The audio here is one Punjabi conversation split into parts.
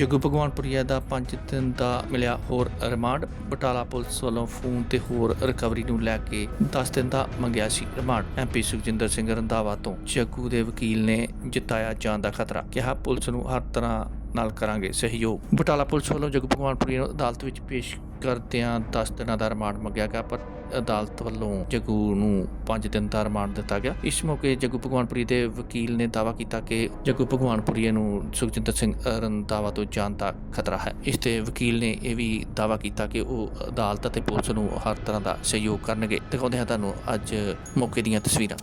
ਜੱਗੂ ਭਗਵਾਨਪੁਰੀਆ ਦਾ 5 ਦਿਨ ਦਾ ਮਿਲਿਆ ਹੋਰ ਰਿਮਾਂਡ। ਬਟਾਲਾ ਪੁਲਿਸ ਵੱਲੋਂ ਫੋਨ ਤੇ ਹੋਰ ਰਿਕਵਰੀ ਨੂੰ ਲੈ ਕੇ 10 ਦਿਨ ਦਾ ਮੰਗਿਆ ਸੀ ਰਿਮਾਂਡ। ਐਮਪੀ ਸੁਖਜਿੰਦਰ ਸਿੰਘ ਰੰਧਾਵਾ ਤੋਂ ਜੱਗੂ ਦੇ ਵਕੀਲ ਨੇ ਜਿਤਾਇਆ ਜਾਣ ਦਾ ਖਤਰਾ, ਕਿਹਾ ਪੁਲਿਸ ਨੂੰ ਹਰ ਤਰ੍ਹਾਂ ਨਾਲ ਕਰਾਂਗੇ ਸਹਿਯੋਗ। ਬਟਾਲਾ ਪੁਲਿਸ ਵੱਲੋਂ ਜੱਗੂ ਭਗਵਾਨਪੁਰੀਆ ਨੂੰ ਅਦਾਲਤ ਵਿੱਚ ਪੇਸ਼ ਕਰਦਿਆਂ 10 ਦਿਨਾਂ ਦਾ ਰਿਮਾਂਡ ਮੰਗਿਆ ਗਿਆ, ਪਰ ਅਦਾਲਤ ਵੱਲੋਂ ਜੱਗੂ ਨੂੰ 5 ਦਿਨ ਦਾ ਰਿਮਾਂਡ ਦਿੱਤਾ ਗਿਆ। ਇਸ ਮੌਕੇ ਜੱਗੂ ਭਗਵਾਨਪੁਰੀ ਦੇ ਵਕੀਲ ਨੇ ਦਾਅਵਾ ਕੀਤਾ ਕਿ ਜੱਗੂ ਭਗਵਾਨਪੁਰੀ ਨੂੰ ਸੁਖਜਿੰਦਰ ਸਿੰਘ ਰੰਧਾਵਾ ਤੋਂ ਜਾਨ ਦਾ ਖਤਰਾ ਹੈ। ਇਸ ਤੇ ਵਕੀਲ ਨੇ ਇਹ ਵੀ ਦਾਅਵਾ ਕੀਤਾ ਕਿ ਉਹ ਅਦਾਲਤ ਅਤੇ ਪੁਲਿਸ ਨੂੰ ਹਰ ਤਰ੍ਹਾਂ ਦਾ ਸਹਿਯੋਗ ਕਰਨਗੇ। ਦਿਖਾਉਂਦੇ ਹਾਂ ਤੁਹਾਨੂੰ ਅੱਜ ਮੌਕੇ ਦੀਆਂ ਤਸਵੀਰਾਂ।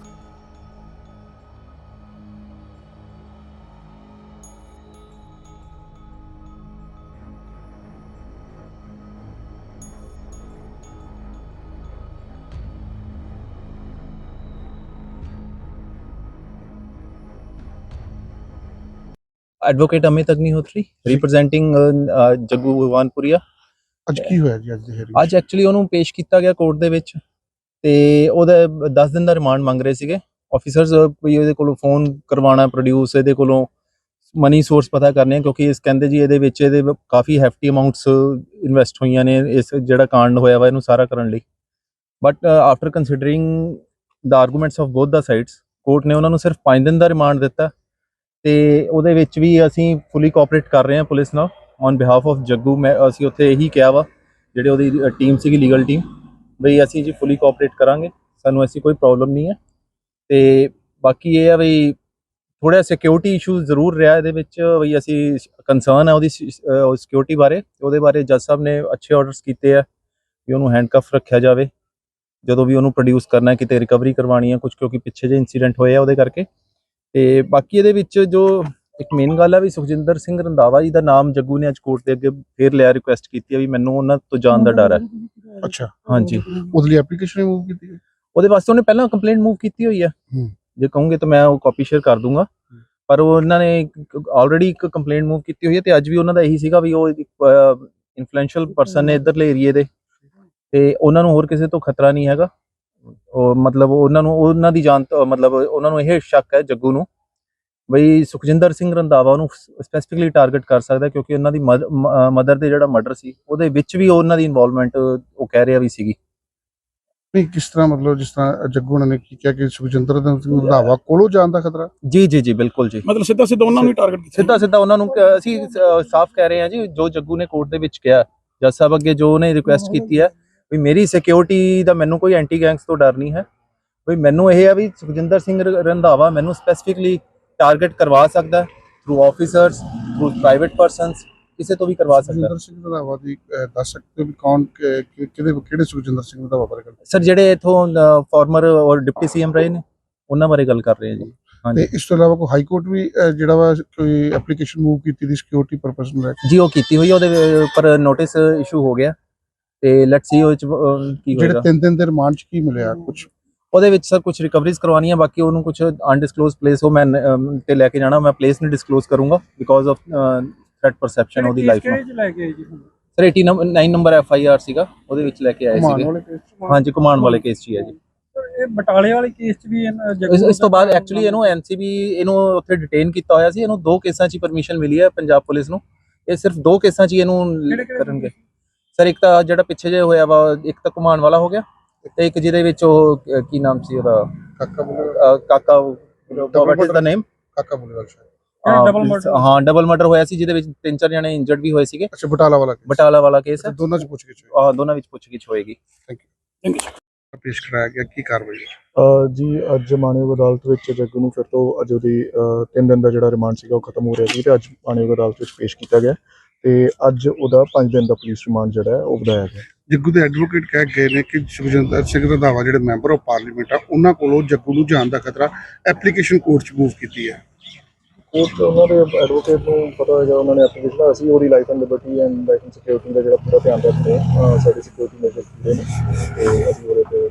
ਐਡਵੋਕੇਟ ਅਮਿਤ ਅਗਨੀਹੋਤਰੀ ਰਿਪਰੈਜ਼ੈਂਟਿੰਗ ਜੱਗੂ ਭਗਵਾਨਪੁਰੀਆ ਅੱਜ ਕੀ ਹੋਇਆ ਜੀ ਅੱਜ ਦੇ ਹੇਰੀ ਅੱਜ ਐਕਚੁਅਲੀ ਉਹਨੂੰ ਪੇਸ਼ ਕੀਤਾ ਗਿਆ ਕੋਰਟ ਦੇ ਵਿੱਚ ਤੇ ਉਹਦਾ 10 ਦਿਨ ਦਾ ਰਿਮਾਂਡ ਮੰਗ ਰਹੇ ਸੀਗੇ। ਆਫੀਸਰਸ ਇਹਦੇ ਕੋਲੋਂ ਫੋਨ ਕਰਵਾਉਣਾ ਪ੍ਰੋਡਿਊਸ ਇਹਦੇ ਕੋਲੋਂ ਮਨੀ ਸੋਰਸ ਪਤਾ ਕਰਨੇ ਕਿਉਂਕਿ ਇਸ ਕਹਿੰਦੇ ਜੀ ਇਹਦੇ ਵਿੱਚ ਇਹਦੇ ਕਾਫੀ ਹੈਫਟੀ ਅਮਾਉਂਟਸ ਇਨਵੈਸਟ ਹੋਈਆਂ ਨੇ ਇਸ ਜਿਹੜਾ ਕਾਂਡ ਹੋਇਆ ਵਾ ਇਹਨੂੰ ਸਾਰਾ ਕਰਨ ਲਈ। But after considering the arguments of both the sides court ਨੇ ਉਹਨਾਂ ਨੂੰ ਸਿਰਫ 5 ਦਿਨ ਦਾ ਰਿਮਾਂਡ ਦਿੱਤਾ। ਤੇ ਉਹਦੇ ਵਿੱਚ ਵੀ ਅਸੀਂ ਫੁੱਲੀ ਕੋਆਪਰੇਟ ਕਰ ਰਹੇ ਹਾਂ ਪੁਲਿਸ ਨਾਲ। ਔਨ ਬਿਹਾਫ ਆਫ ਜੱਗੂ, ਮੈਂ, ਅਸੀਂ ਉੱਥੇ ਇਹੀ ਕਿਹਾ ਵਾ, ਜਿਹੜੇ ਉਹਦੀ ਟੀਮ ਸੀਗੀ ਲੀਗਲ ਟੀਮ ਬਈ ਅਸੀਂ ਜੀ ਫੁੱਲੀ ਕੋਆਪਰੇਟ ਕਰਾਂਗੇ, ਸਾਨੂੰ ਐਸੀ ਕੋਈ ਪ੍ਰੋਬਲਮ ਨਹੀਂ ਹੈ। ਤੇ ਬਾਕੀ ਇਹ ਆ ਬਈ ਥੋੜਾ ਸਿਕਿਉਰਿਟੀ ਇਸ਼ੂ ਜ਼ਰੂਰ ਰਿਹਾ ਇਹਦੇ ਵਿੱਚ, ਬਈ ਅਸੀਂ ਕੰਸਰਨ ਹੈ ਉਹਦੀ ਸਿਕਿਉਰਿਟੀ ਬਾਰੇ, ਉਹਦੇ ਬਾਰੇ ਜੱਜ ਸਾਹਿਬ ਨੇ ਅੱਛੇ ਆਰਡਰਸ ਕੀਤੇ ਆ, ਵੀ ਉਹਨੂੰ ਹੈਂਡਕਫ ਰੱਖਿਆ ਜਾਵੇ। ਜਦੋਂ ਵੀ ਉਹਨੂੰ ਪ੍ਰੋਡਿਊਸ ਕਰਨਾ ਹੈ, ਕਿਤੇ ਰਿਕਵਰੀ ਕਰਵਾਉਣੀ ਹੈ ਕੁਝ ਕਿਉਂਕਿ ਪਿੱਛੇ ਜੇ ਇਨਸੀਡੈਂਟ ਹੋਏ ਆ ਉਹਦੇ ਕਰਕੇ। ਤੇ ਬਾਕੀ ਇਹਦੇ ਵਿੱਚ ਜੋ ਇੱਕ ਮੇਨ ਗੱਲ ਹੈ ਵੀ ਸੁਖਜਿੰਦਰ ਸਿੰਘ ਰੰਧਾਵਾ ਜੀ ਦਾ ਨਾਮ ਜੱਗੂ ਨੇ ਅੱਜ ਕੋਰਟ ਦੇ ਅੱਗੇ ਫੇਰ ਲਿਆ ਰਿਕੁਐਸਟ ਕੀਤੀ ਹੈ ਵੀ ਮੈਨੂੰ ਉਹਨਾਂ ਤੋਂ ਜਾਣ ਦਾ ਡਰ ਹੈ ਅੱਛਾ। ਹਾਂਜੀ। ਉਹਦੇ ਲਈ ਐਪਲੀਕੇਸ਼ਨ ਰਿਮੂਵ ਕੀਤੀ ਹੈ? ਉਹਦੇ ਵਾਸਤੇ ਉਹਨੇ ਪਹਿਲਾਂ ਕੰਪਲੇਂਟ ਮੂਵ ਕੀਤੀ ਹੋਈ ਹੂੰ। ਜੇ ਕਹੋਗੇ ਤਾਂ ਮੈਂ ਉਹ ਕਾਪੀ ਸ਼ੇਅਰ ਕਰ ਦੂੰਗਾ। ਪਰ ਉਹ ਉਹਨਾਂ ਨੇ ਆਲਰੇਡੀ ਇੱਕ ਕੰਪਲੇਂਟ ਮੂਵ ਕੀਤੀ ਹੋਈ ਹੈ ਤੇ ਅੱਜ ਵੀ ਉਹਨਾਂ ਦਾ ਇਹੀ ਸੀਗਾ ਵੀ ਉਹ ਇਨਫਲੂਐਂਸ਼ੀਅਲ ਪਰਸਨ ਨੇ ਇਧਰਲੇ ਏਰੀਏ ਦੇ। ਤੇ ਉਹਨਾਂ ਨੂੰ ਹੋਰ ਕਿਸੇ ਤੋਂ ਖਤਰਾ ਨਹੀਂ ਹੈਗਾ। ਉਹ ਮਤਲਬ ਉਹਨਾਂ ਨੂੰ ਉਹਨਾਂ ਦੀ ਜਾਨ ਮਤਲਬ ਉਹਨਾਂ ਨੂੰ ਇਹ ਸ਼ੱਕ ਹੈ ਜੱਗੂ ਨੂੰ ਬਈ ਸੁਖਜਿੰਦਰ ਸਿੰਘ ਰੰਧਾਵਾ ਨੂੰ ਸਪੈਸੀਫਿਕਲੀ ਟਾਰਗੇਟ ਕਰ ਸਕਦਾ ਕਿਉਂਕਿ ਉਹਨਾਂ ਦੀ ਮਦਰ ਦੇ ਜਿਹੜਾ ਮਰਡਰ ਸੀ ਉਹਦੇ ਵਿੱਚ ਵੀ ਉਹਨਾਂ ਦੀ ਇਨਵੋਲਵਮੈਂਟ ਉਹ ਕਹਿ ਰਿਹਾ ਵੀ ਸੀਗੀ। ਨਹੀਂ ਕਿਸ ਤਰ੍ਹਾਂ ਮਤਲਬ ਜਿਸ ਤਰ੍ਹਾਂ ਜੱਗੂ ਉਹਨਾਂ ਨੇ ਕੀ ਕਿਹਾ ਕਿ ਸੁਖਜਿੰਦਰ ਸਿੰਘ ਰੰਧਾਵਾ ਕੋਲੋਂ ਜਾਣ ਦਾ ਖਤਰਾ? ਜੀ ਜੀ ਜੀ ਬਿਲਕੁਲ ਜੀ। ਮਤਲਬ ਸਿੱਧਾ ਸਿੱਧਾ ਉਹਨਾਂ ਨੂੰ ਹੀ ਟਾਰਗੇਟ ਕੀਤਾ। ਸਿੱਧਾ ਸਿੱਧਾ ਉਹਨਾਂ ਨੂੰ ਅਸੀਂ ਸਾਫ਼ ਕਹਿ ਰਹੇ ਹਾਂ ਜੀ ਜੋ ਜੱਗੂ ਨੇ ਕੋਰਟ ਦੇ ਵਿੱਚ ਕਿਹਾ ਜੱਜ ਸਾਹਿਬ ਅੱਗੇ ਜੋ ਉਹਨੇ ਰਿਕੁਐਸਟ ਕੀਤੀ ਹੈ ਵੀ ਮੇਰੀ ਸਿਕਿਉਰਿਟੀ ਦਾ ਮੈਨੂੰ ਕੋਈ ਐਂਟੀ ਗੈਂਗਸ ਤੋਂ ਡਰ ਨਹੀਂ ਹੈ। ਵੀ ਮੈਨੂੰ ਇਹ ਹੈ ਵੀ ਸੁਖਜਿੰਦਰ ਸਿੰਘ ਰੰਧਾਵਾ ਮੈਨੂੰ ਸਪੈਸੀਫਿਕਲੀ ਟਾਰਗੇਟ ਕਰਵਾ ਸਕਦਾ through officers through private persons ਕਿਸੇ ਤੋਂ ਵੀ ਕਰਵਾ ਸਕਦਾ ਸੁਖਜਿੰਦਰ ਸਿੰਘ ਰੰਧਾਵਾ ਦੀ ਦੱਸ ਸਕਦੇ ਹੋ ਵੀ ਕੌਣ ਕਿਹਦੇ ਕਿਹੜੇ ਸੁਖਜਿੰਦਰ ਸਿੰਘ ਰੰਧਾਵਾ ਬਾਰੇ ਗੱਲ ਸਰ ਜਿਹੜੇ ਇਥੋਂ ਫਾਰਮਰ ਔਰ ਡਿਪਟੀ ਸੀਐਮ ਰਹੇ ਨੇ ਉਹਨਾਂ ਬਾਰੇ ਗੱਲ ਕਰ ਰਹੇ ਹਾਂ ਜੀ। ਤੇ ਇਸ ਤੋਂ ਇਲਾਵਾ ਕੋਈ ਹਾਈ ਕੋਰਟ ਵੀ ਜਿਹੜਾ ਵਾ ਕੋਈ ਐਪਲੀਕੇਸ਼ਨ ਮੂਵ ਕੀਤੀ ਦੀ ਸਿਕਿਉਰਿਟੀ ਪਰਪਸ ਨੂੰ ਲੈ ਕੇ? ਜੀ ਉਹ ਕੀਤੀ ਹੋਈ ਉਹਦੇ ਉੱਪਰ ਨੋਟਿਸ ਇਸ਼ੂ ਹੋ ਗਿਆ। ਤੇ ਲੈਟਸ ਸੀ ਉਹ 'ਚ, ਅਹ, ਕੀ ਜਿਹੜੇ ਹੋਏਗਾ। ਤਿੰਨ ਦਿਨ ਦੇ ਰਿਮਾਂਡ ਚ ਕੀ ਮਿਲਿਆ ਕੁਝ ਉਹਦੇ ਵਿੱਚ ਸਰ ਕੁਝ ਰਿਕਵਰੀਜ਼ ਕਰਵਾਉਣੀਆਂ ਬਾਕੀ ਉਹਨੂੰ ਕੁਝ ਅਨਡਿਸਕਲੋਜ਼ ਪਲੇਸ ਉਹ ਮੈਂ ਅਮ, ਤੇ ਲੈ ਕੇ ਜਾਣਾ ਮੈਂ ਪਲੇਸ ਨਹੀਂ ਡਿਸਕਲੋਜ਼ ਕਰੂੰਗਾ ਬਿਕੋਜ਼ ਆਫ ਥ੍ਰੈਟ ਪਰਸੈਪਸ਼ਨ ਉਹਦੀ ਲਾਈਫ ਨੂੰ। ਚ ਲੈ ਕੇ ਆਏ ਜੀ sir 89 number F I R ਸੀਗਾ ਉਹਦੇ ਵਿੱਚ ਲੈ ਕੇ ਆਏ ਘੁਮਾਉਣ ਸੀਗੇ। ਵਾਲੇ case 'ਚ। ਹਾਂਜੀ ਕਮਾਂਡ ਵਾਲੇ ਕੇਸ 'ਚ ਹੀ ਹੈ ਜੀ। ਇਹ ਬਟਾਲੇ ਵਾਲੇ ਕੇਸ ਚ ਵੀ ਇਹਨਾਂ ਇਸ ਇਸ ਤੋਂ ਬਾਅਦ ਐਕਚੁਅਲੀ ਇਹਨੂੰ ਐਨਸੀਬੀ ਇਹਨੂੰ ਉੱਥੇ ਡਿਟੇਨ ਕੀਤਾ ਹੋਇਆ ਸੀ ਇਹਨੂੰ ਦੋ ਕੇਸਾਂ 'ਚ ਹੀ ਪਰਮਿਸ਼ਨ ਮਿਲੀ ਹੈ ਪੰਜਾਬ ਪੁਲਿਸ ਨੂੰ। ਇਹ ਸਿਰਫ ਦੋ ਕੇਸਾਂ 'ਚ ਹੀ ਇਹਨੂੰ ਕਰਨਗੇ। ਸਰ ਇੱਕ ਤਾਂ ਜਿਹੜਾ ਪਿੱਛੇ ਜੇ ਹੋਇਆ ਵਾ ਇੱਕ ਤਾਂ ਕਮਾਂਡ ਵਾਲਾ ਹੋ ਗਿਆ ਤੇ ਇੱਕ ਜਿਹਦੇ ਵਿੱਚ ਉਹ ਕੀ ਨਾਮ ਸੀ ਉਹਦਾ? ਕਾਕਾ ਬੁਲੇ ਕਾਕਾ ਵਾਟ ਇਜ਼ ਦਾ ਨੇਮ ਕਾਕਾ ਬੁਲੇ ਸ਼ਾਇਦ ਜਿਹੜਾ ਹਾਂ, ਡਬਲ ਮਰਡਰ ਹੋਇਆ ਸੀ ਜਿਹਦੇ ਵਿੱਚ ਤਿੰਨ ਚਾਰ ਜਣੇ ਇੰਜਰਡ ਵੀ ਹੋਏ ਸੀਗੇ। ਅੱਛਾ ਬਟਾਲਾ ਵਾਲਾ case। ਬਟਾਲਾ ਵਾਲਾ ਕੇਸ ਹੈ। ਦੋਨਾਂ ਚ ਪੁੱਛ ਕੇ ਆਹ ਦੋਨਾਂ ਵਿੱਚ ਪੁੱਛਗਿੱਛ ਹੋਏਗੀ। ਪੇਸ਼ ਕਰਾਇਆ ਗਿਆ ਕੀ ਕਾਰਵਾਈ ਹੈ? ਅ, ਜੀ ਅੱਜ ਮਾਨਯੋਗ ਅਦਾਲਤ ਵਿੱਚ ਜੱਗੂ ਨੂੰ ਫਿਰ ਤੋਂ ਅੱਜ ਉਹਦੀ 3 ਦਿਨ ਦਾ ਜਿਹੜਾ ਰਿਮਾਂਡ ਸੀਗਾ ਉਹ ਖਤਮ ਹੋ ਰਿਹਾ ਸੀ ਤੇ ਅੱਜ ਮਾਨਯੋਗ ਅਦਾਲਤ ਵਿੱਚ ਪੇਸ਼ ਕੀਤਾ ਗਿਆ। ਤੇ ਅੱਜ ਉਹਦਾ 5 ਦਿਨ ਦਾ ਪੁਲਿਸ ਰਿਮਾਂਡ ਜਿਹੜਾ ਹੈ ਉਹ ਵਧਾਇਆ ਗਿਆ। ਜੱਗੂ ਦੇ ਐਡਵੋਕੇਟ ਕਹਿ ਗਏ ਨੇ ਕਿ ਸੁਖਜਿੰਦਰ ਸਿੰਘ ਰੰਧਾਵਾ ਜਿਹੜੇ ਮੈਂਬਰ ਆਫ ਪਾਰਲੀਮੈਂਟ ਆ ਉਹਨਾਂ ਕੋਲੋਂ ਜੱਗੂ ਨੂੰ ਜਾਣ ਦਾ ਖਤਰਾ ਐਪਲੀਕੇਸ਼ਨ ਕੋਰਟ 'ਚ ਮੂਵ ਕੀਤੀ ਹੈ। ਕੋਰਟ ਉਹਨਾਂ ਦੇ ਐਡਵੋਕੇਟ ਨੂੰ ਪਤਾ ਹੈਗਾ ਉਹਨਾਂ ਨੇ ਐਪਲੀਕੇਸ਼ਨ ਅਸੀਂ ਉਹਦੀ life and liberty and life and security ਦਾ ਜਿਹੜਾ ਪੂਰਾ ਧਿਆਨ ਰੱਖਦੇ ਹਾਂ ਸਾਡੀ ਸਿਕਿਉਰਿਟੀ ਮੇਜਰ ਪੂਰੇ ਨੇ। ਤੇ ਅਸੀਂ ਉਹਦੇ ਤੇ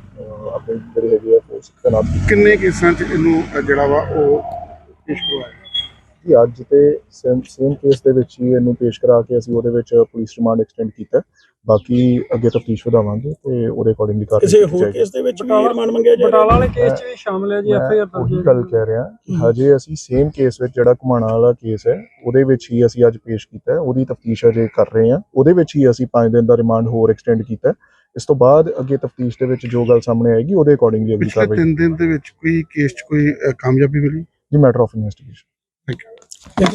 ਆਪਣੀ ਜਿਹੜੀ ਹੈਗੀ ਆ ਫੋਰਸ ਤੈਨਾਤ ਕਿੰਨੇ ਕੇਸਾਂ 'ਚ ਇਹਨੂੰ ਜਿਹੜਾ ਵਾ ਉਹ ਪੇਸ਼ ਕਰਵਾਇਆ? ਕਿ ਅੱਜ ਤੇ ਸੇਮ ਸੇਮ ਕੇਸ ਦੇ ਵਿੱਚ ਹੀ ਇਹਨੂੰ ਪੇਸ਼ ਕਰਾ ਕੇ ਅਸੀਂ ਉਹਦੇ ਵਿੱਚ ਪੁਲਿਸ ਰਿਮਾਂਡ ਐਕਸਟੈਂਡ ਕੀਤਾ। ਬਾਕੀ ਅੱਗੇ ਤਫਤੀਸ਼ ਵਧਾਵਾਂਗੇ ਤੇ ਉਹਦੇ ਅਕੋਰਡਿੰਗਲੀ ਕਾਰਵਾਈ ਕਿਸੇ ਕੀਤੀ ਹੋਰ ਜਾਏਗੀ। ਕੇਸ ਦੇ ਵਿੱਚ ਵੀ ਰਿਮਾਂਡ ਮੰਗਿਆ ਜਾ ਬਟਾਲਾ ਵਾਲੇ ਕੇਸ 'ਚ ਵੀ ਸ਼ਾਮਲ ਹੈ ਜੀ ਐਫ ਆਈ ਆਰ ਉਹੀ ਗੱਲ ਕਹਿ ਰਿਹਾ। ਹਜੇ ਅਸੀਂ ਸੇਮ ਕੇਸ ਵਿੱਚ ਜਿਹੜਾ ਘੁਮਾਣਾ ਵਾਲਾ ਕੇਸ ਹੈ ਉਹਦੇ ਵਿੱਚ ਹੀ ਅਸੀਂ ਅੱਜ ਪੇਸ਼ ਕੀਤਾ ਉਹਦੀ ਤਫਤੀਸ਼ ਅਜੇ ਕਰ ਰਹੇ ਹਾਂ। ਉਹਦੇ ਵਿੱਚ ਹੀ ਅਸੀਂ 5 ਦਿਨ ਦਾ ਰਿਮਾਂਡ ਹੋਰ ਐਕਸਟੈਂਡ ਕੀਤਾ। ਇਸ ਤੋਂ ਬਾਅਦ ਅੱਗੇ ਤਫਤੀਸ਼ ਦੇ ਵਿੱਚ ਜੋ ਗੱਲ ਸਾਹਮਣੇ ਆਏਗੀ ਉਹਦੇ ਅਕੋਰਡਿੰਗਲੀ ਅਗਲੀ ਪਿਛਲੇ ਕਾਰਵਾਈ ਤਿੰਨ ਦਿਨ ਦੇ ਵਿੱਚ ਕੋਈ ਕੇਸ 'ਚ ਕੋਈ ਕਾਮਯਾਬੀ ਮਿਲੀ? ਜੀ matter of investigation Thank you.